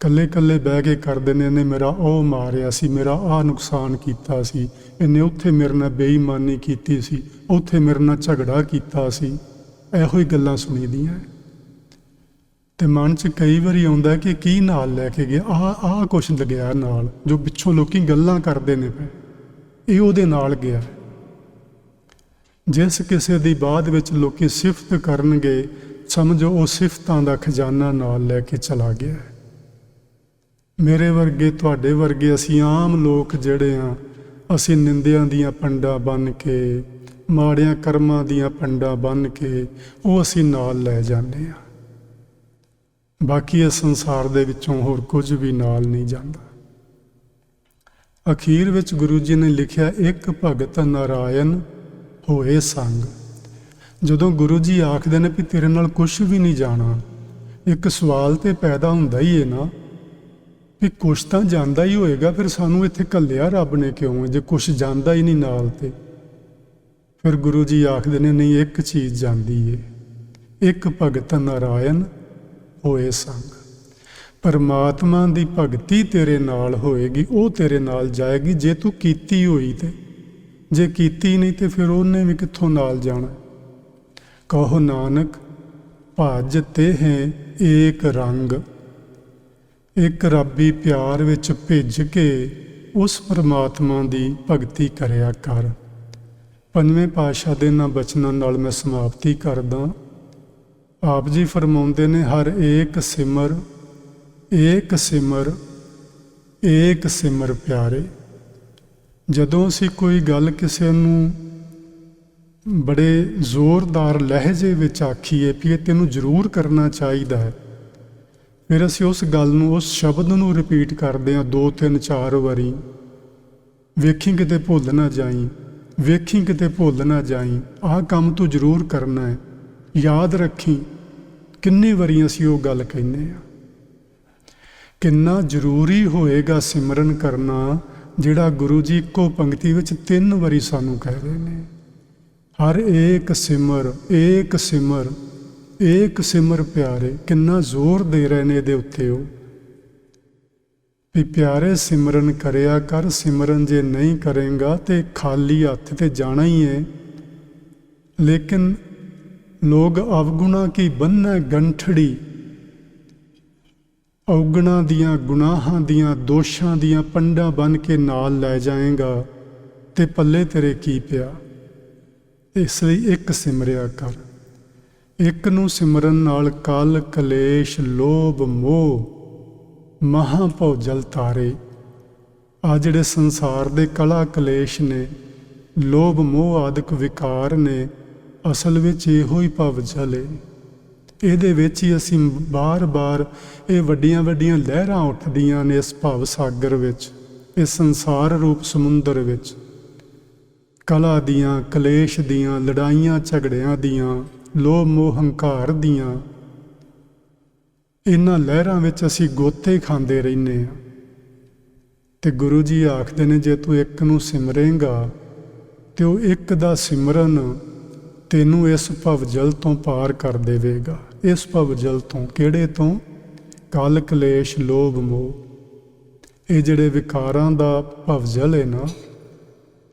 ਕੱਲੇ ਕੱਲੇ ਬਹਿ ਕੇ ਕਰਦੇ ਨੇ, ਇਹਨੇ ਮੇਰਾ ਉਹ ਮਾਰਿਆ ਸੀ, ਮੇਰਾ ਆਹ ਨੁਕਸਾਨ ਕੀਤਾ ਸੀ। ਇਹਨੇ ਉੱਥੇ ਮੇਰੇ ਨਾਲ ਬੇਈਮਾਨੀ ਕੀਤੀ ਸੀ, ਉੱਥੇ ਮੇਰੇ ਨਾਲ ਝਗੜਾ ਕੀਤਾ ਸੀ। ਇਹੋ ਹੀ ਗੱਲਾਂ ਸੁਣੀਦੀਆਂ ਤੇ ਮਨ 'ਚ ਕਈ ਵਾਰੀ ਆਉਂਦਾ ਕਿ ਕੀ ਨਾਲ ਲੈ ਕੇ ਗਿਆ ਆ ਆ ਕੁਛ ਲੱਗਿਆ ਨਾਲ, ਜੋ ਪਿੱਛੋਂ ਲੋਕੀ ਗੱਲਾਂ ਕਰਦੇ ਨੇ ਪਏ ਇਹ ਉਹਦੇ ਨਾਲ ਗਿਆ। ਜਿਸ ਕਿਸੇ ਦੀ ਬਾਅਦ ਵਿੱਚ ਲੋਕੀ ਸਿਫਤ ਕਰਨਗੇ, ਸਮਝੋ ਉਹ ਸਿਫਤਾਂ ਦਾ ਖਜ਼ਾਨਾ ਨਾਲ ਲੈ ਕੇ ਚਲਾ ਗਿਆ। ਹੈ। ਮੇਰੇ ਵਰਗੇ, ਤੁਹਾਡੇ ਵਰਗੇ ਅਸੀਂ ਆਮ ਲੋਕ ਜਿਹੜੇ ਆ ਅਸੀਂ ਨਿੰਦਿਆਂ ਦੀਆਂ ਪੰਡਾਂ ਬੰਨ ਕੇ, ਮਾੜਿਆਂ ਕਰਮਾਂ ਦੀਆਂ ਪੰਡਾਂ ਬੰਨ ਕੇ, ਉਹ ਅਸੀਂ ਨਾਲ ਲੈ ਜਾਂਦੇ ਆ ਬਾਕੀ ਇਸ ਸੰਸਾਰ ਦੇ ਵਿੱਚੋਂ ਹੋਰ ਕੁਝ ਵੀ ਨਾਲ ਨਹੀਂ ਜਾਂਦਾ। ਅਖੀਰ ਵਿੱਚ ਗੁਰੂ ਜੀ ਨੇ ਲਿਖਿਆ, ਇੱਕ ਭਗਤ ਨਾਰਾਇਣ ਹੋਏ ਸੰਗ। ਜਦੋਂ ਗੁਰੂ ਜੀ ਆਖਦੇ ਨੇ ਵੀ ਤੇਰੇ ਨਾਲ ਕੁਝ ਵੀ ਨਹੀਂ ਜਾਣਾ, ਇੱਕ ਸਵਾਲ ਤੇ ਪੈਦਾ ਹੁੰਦਾ ਹੀ ਹੈ ਨਾ। ਵੀ ਕੁਛ ਤਾਂ ਜਾਂਦਾ ਹੀ ਹੋਏਗਾ, ਫਿਰ ਸਾਨੂੰ ਇੱਥੇ ਘੱਲਿਆ ਰੱਬ ਨੇ ਕਿਉਂ? ਜੇ ਕੁਛ ਜਾਂਦਾ ਹੀ ਨਹੀਂ ਨਾਲ ਤੇ। ਫਿਰ ਗੁਰੂ ਜੀ ਆਖਦੇ ਨੇ, ਨਹੀਂ, ਇੱਕ ਚੀਜ਼ ਜਾਂਦੀ ਏ। ਇੱਕ ਭਗਤ ਨਾਰਾਇਣ ਹੋਏ ਸੰਗ। ਪਰਮਾਤਮਾ ਦੀ ਭਗਤੀ ਤੇਰੇ ਨਾਲ ਹੋਏਗੀ, ਉਹ ਤੇਰੇ ਨਾਲ ਜਾਏਗੀ। ਜੇ ਤੂੰ ਕੀਤੀ ਹੋਈ ਤੇ। ਜੇ ਕੀਤੀ ਨਹੀਂ ਤੇ ਫਿਰ ਉਹਨੇ ਵੀ ਕਿੱਥੋਂ ਨਾਲ ਜਾਣਾ? ਕਹੋ ਨਾਨਕ, ਭਜ ਤੇ ਹੈ ਏਕ ਰੰਗ। ਇੱਕ ਰੱਬੀ ਪਿਆਰ ਵਿੱਚ ਭਿੱਜ ਕੇ ਉਸ ਪਰਮਾਤਮਾ ਦੀ ਭਗਤੀ ਕਰਿਆ ਕਰ। ਪੰਜਵੇਂ ਪਾਤਸ਼ਾਹ ਦੇ ਨਾ ਬਚਨਾਂ ਨਾਲ ਮੈਂ ਸਮਾਪਤੀ ਕਰਦਾ। ਆਪ ਜੀ ਫਰਮਾਉਂਦੇ ਨੇ, ਹਰ ਏਕ ਸਿਮਰ ਏਕ ਸਿਮਰ ਏਕ ਸਿਮਰ ਪਿਆਰੇ। ਜਦੋਂ ਅਸੀਂ ਕੋਈ ਗੱਲ ਕਿਸੇ ਨੂੰ ਬੜੇ ਜ਼ੋਰਦਾਰ ਲਹਿਜੇ ਵਿੱਚ ਆਖੀਏ ਵੀ ਇਹ ਤੈਨੂੰ ਜ਼ਰੂਰ ਕਰਨਾ ਚਾਹੀਦਾ ਹੈ ਫਿਰ ਅਸੀਂ ਉਸ ਗੱਲ ਨੂੰ, ਉਸ ਸ਼ਬਦ ਨੂੰ ਰਿਪੀਟ ਕਰਦੇ ਹਾਂ ਦੋ, ਤਿੰਨ, ਚਾਰ ਵਾਰੀ। ਵੇਖੀ ਕਿਤੇ ਭੁੱਲ ਨਾ ਜਾਈ, ਵੇਖੀ ਕਿਤੇ ਭੁੱਲ ਨਾ ਜਾਈ, ਆਹ ਕੰਮ ਤੂੰ ਜ਼ਰੂਰ ਕਰਨਾ ਹੈ। ਯਾਦ ਰੱਖੀ, ਕਿੰਨੀ ਵਾਰੀ ਅਸੀਂ ਉਹ ਗੱਲ ਕਹਿੰਦੇ ਆ ਕਿੰਨਾ ਜ਼ਰੂਰੀ ਹੋਏਗਾ ਸਿਮਰਨ ਕਰਨਾ, ਜਿਹੜਾ ਗੁਰੂ ਜੀ ਇੱਕੋ ਪੰਕਤੀ ਵਿੱਚ ਤਿੰਨ ਵਾਰੀ ਸਾਨੂੰ ਕਹਿ ਰਹੇ ਨੇ। ਹਰ ਏਕ ਸਿਮਰ ਏਕ ਸਿਮਰ ਏਕ ਸਿਮਰ ਪਿਆਰੇ, ਕਿੰਨਾ ਜ਼ੋਰ ਦੇ ਰਹੇ ਨੇ ਇਹਦੇ ਉੱਤੇ ਉਹ ਵੀ ਪਿਆਰੇ ਸਿਮਰਨ ਕਰਿਆ ਕਰ, ਸਿਮਰਨ ਜੇ ਨਹੀਂ ਕਰੇਗਾ ਤੇ ਖਾਲੀ ਹੱਥ ਤੇ ਜਾਣਾ ਹੀ ਹੈ ਲੇਕਿਨ ਲੋਗ ਅਵਗੁਣਾ ਕੀ ਬੰਨੈ ਗੰਠੜੀ? ਔਗਣਾ ਦੀਆਂ ਗੁਨਾਹਾਂ ਦੀਆਂ ਦੋਸ਼ਾਂ ਦੀਆਂ ਪੰਡਾਂ ਬਨ ਕੇ ਨਾਲ ਲੈ ਜਾਏਗਾ, ਤੇ ਪੱਲੇ ਤੇਰੇ ਕੀ ਪਿਆ? ਇਸ ਲਈ ਇੱਕ ਸਿਮਰਿਆ ਕਰ। ਇੱਕ ਨੂੰ ਸਿਮਰਨ ਨਾਲ ਕਲ ਕਲੇਸ਼, ਲੋਭ, ਮੋਹ ਮਹਾ ਭਉ ਜਲ ਤਾਰੇ। ਆ ਜਿਹੜੇ ਸੰਸਾਰ ਦੇ ਕਲਾ ਕਲੇਸ਼ ਨੇ, ਲੋਭ, ਮੋਹ ਆਦਿਕ ਵਿਕਾਰ ਨੇ, ਅਸਲ ਵਿੱਚ ਇਹੋ ਹੀ ਭਵ ਜਲੇ ਇਹਦੇ ਵਿੱਚ ਹੀ ਅਸੀਂ ਬਾਰ-ਬਾਰ ਇਹ ਵੱਡੀਆਂ ਵੱਡੀਆਂ ਲਹਿਰਾਂ ਉੱਠਦੀਆਂ ਨੇ ਇਸ ਭਵ ਸਾਗਰ ਵਿੱਚ, ਇਸ ਸੰਸਾਰ ਰੂਪ ਸਮੁੰਦਰ ਵਿੱਚ। ਕਲਾ ਦੀਆਂ, ਕਲੇਸ਼ ਦੀਆਂ, ਲੜਾਈਆਂ, ਝਗੜਿਆਂ ਦੀਆਂ ਲੋਭ ਮੋਹ ਹੰਕਾਰ ਦੀਆਂ। ਇਹਨਾਂ ਲਹਿਰਾਂ ਵਿੱਚ ਅਸੀਂ ਗੋਤੇ ਖਾਂਦੇ ਰਹਿੰਦੇ ਆ ਤੇ ਗੁਰੂ ਜੀ ਆਖਦੇ ਨੇ, ਜੇ ਤੂੰ ਇੱਕ ਨੂੰ ਸਿਮਰੇਂਗਾ, ਤੇ ਉਹ ਇੱਕ ਦਾ ਸਿਮਰਨ ਤੈਨੂੰ ਇਸ ਭਵ ਜਲ ਤੋਂ ਪਾਰ ਕਰ ਦੇਵੇਗਾ। ਇਸ ਭਵ ਜਲ ਤੋਂ ਕਿਹੜੇ ਤੋਂ? ਕਲ ਕਲੇਸ਼, ਲੋਭ ਮੋਹ। ਇਹ ਜਿਹੜੇ ਵਿਕਾਰਾਂ ਦਾ ਭਵ ਜਲ ਹੈ ਨਾ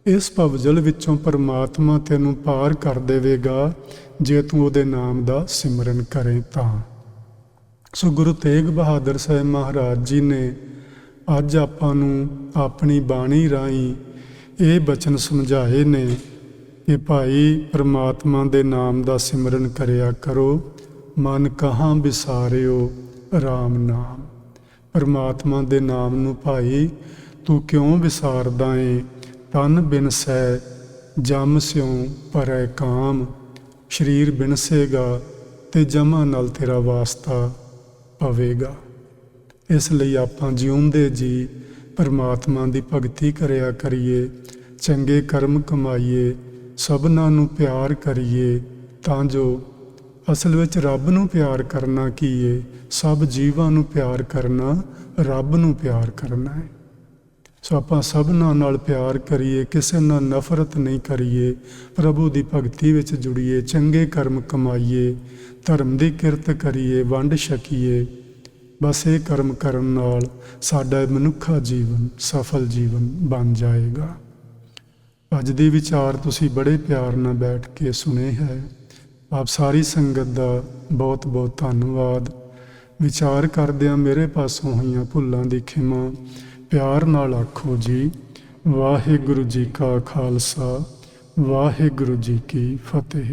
ਇਸ ਭਵ ਵਿੱਚੋਂ ਪਰਮਾਤਮਾ ਤੈਨੂੰ ਪਾਰ ਕਰ ਦੇਵੇਗਾ, ਜੇ ਤੂੰ ਉਹਦੇ ਨਾਮ ਦਾ ਸਿਮਰਨ ਕਰੇ ਤਾਂ। ਸੋ ਗੁਰੂ ਤੇਗ ਬਹਾਦਰ ਸਾਹਿਬ ਮਹਾਰਾਜ ਜੀ ਨੇ ਅੱਜ ਆਪਾਂ ਨੂੰ ਆਪਣੀ ਬਾਣੀ ਰਾਹੀਂ ਇਹ ਬਚਨ ਸਮਝਾਏ ਨੇ ਕਿ ਭਾਈ ਪ੍ਰਮਾਤਮਾ ਦੇ ਨਾਮ ਦਾ ਸਿਮਰਨ ਕਰਿਆ ਕਰੋ, ਮਨ ਕਹਾਂ ਵਿਸਾਰਿਓ RAM ਨਾਮ। ਪ੍ਰਮਾਤਮਾ ਦੇ ਨਾਮ ਨੂੰ ਭਾਈ ਤੂੰ ਕਿਉਂ ਵਿਸਾਰਦਾ ਏ? ਤਨ ਬਿਨਸੈ, ਜਮ ਸਿਉ ਪਰੈ ਕਾਮ, ਸਰੀਰ ਬਿਨਸੇਗਾ ਤੇ ਜਮਾ ਨਾਲ ਤੇਰਾ ਵਾਸਤਾ ਪਵੇਗਾ। ਇਸ ਲਈ ਆਪਾਂ ਜਿਉਂਦੇ ਜੀ, ਪਰਮਾਤਮਾ ਦੀ ਭਗਤੀ ਕਰਿਆ ਕਰੀਏ, ਚੰਗੇ ਕਰਮ ਕਮਾਈਏ, ਸਭਨਾਂ ਨੂੰ ਪਿਆਰ ਕਰੀਏ, ਤਾਂ ਜੋ ਅਸਲ ਵਿੱਚ ਰੱਬ ਨੂੰ ਪਿਆਰ ਕਰਨਾ ਕੀ ਏ? ਸਭ ਜੀਵਾਂ ਨੂੰ ਪਿਆਰ ਕਰਨਾ, ਰੱਬ ਨੂੰ ਪਿਆਰ ਕਰਨਾ ਹੈ ਸੋ ਆਪਾਂ ਸਭਨਾਂ ਨਾਲ ਪਿਆਰ ਕਰੀਏ, ਕਿਸੇ ਨਾਲ ਨਫ਼ਰਤ ਨਹੀਂ ਕਰੀਏ, ਪ੍ਰਭੂ ਦੀ ਭਗਤੀ ਵਿੱਚ ਜੁੜੀਏ, ਚੰਗੇ ਕਰਮ ਕਮਾਈਏ, ਧਰਮ ਦੀ ਕਿਰਤ ਕਰੀਏ, ਵੰਡ ਛਕੀਏ, ਬਸ ਇਹ ਕਰਮ ਕਰਨ ਨਾਲ ਸਾਡਾ ਮਨੁੱਖਾ ਜੀਵਨ, ਸਫਲ ਜੀਵਨ ਬਣ ਜਾਏਗਾ। ਅੱਜ ਦੇ ਵਿਚਾਰ ਤੁਸੀਂ ਬੜੇ ਪਿਆਰ ਨਾਲ ਬੈਠ ਕੇ ਸੁਨੇ ਹੈ। ਆਪ ਸਾਰੀ ਸੰਗਤ ਦਾ ਬਹੁਤ ਬਹੁਤ ਧੰਨਵਾਦ। ਵਿਚਾਰ ਕਰਦਿਆਂ ਮੇਰੇ ਪਾਸੋਂ ਹੋਈਆਂ ਭੁੱਲਾਂ ਦੀ ਖਿਮਾ ਪਿਆਰ ਨਾਲ ਆਖੋ ਜੀ ਵਾਹਿਗੁਰੂ ਜੀ ਕਾ ਖਾਲਸਾ ਵਾਹਿਗੁਰੂ ਜੀ ਕੀ ਫਤਿਹ।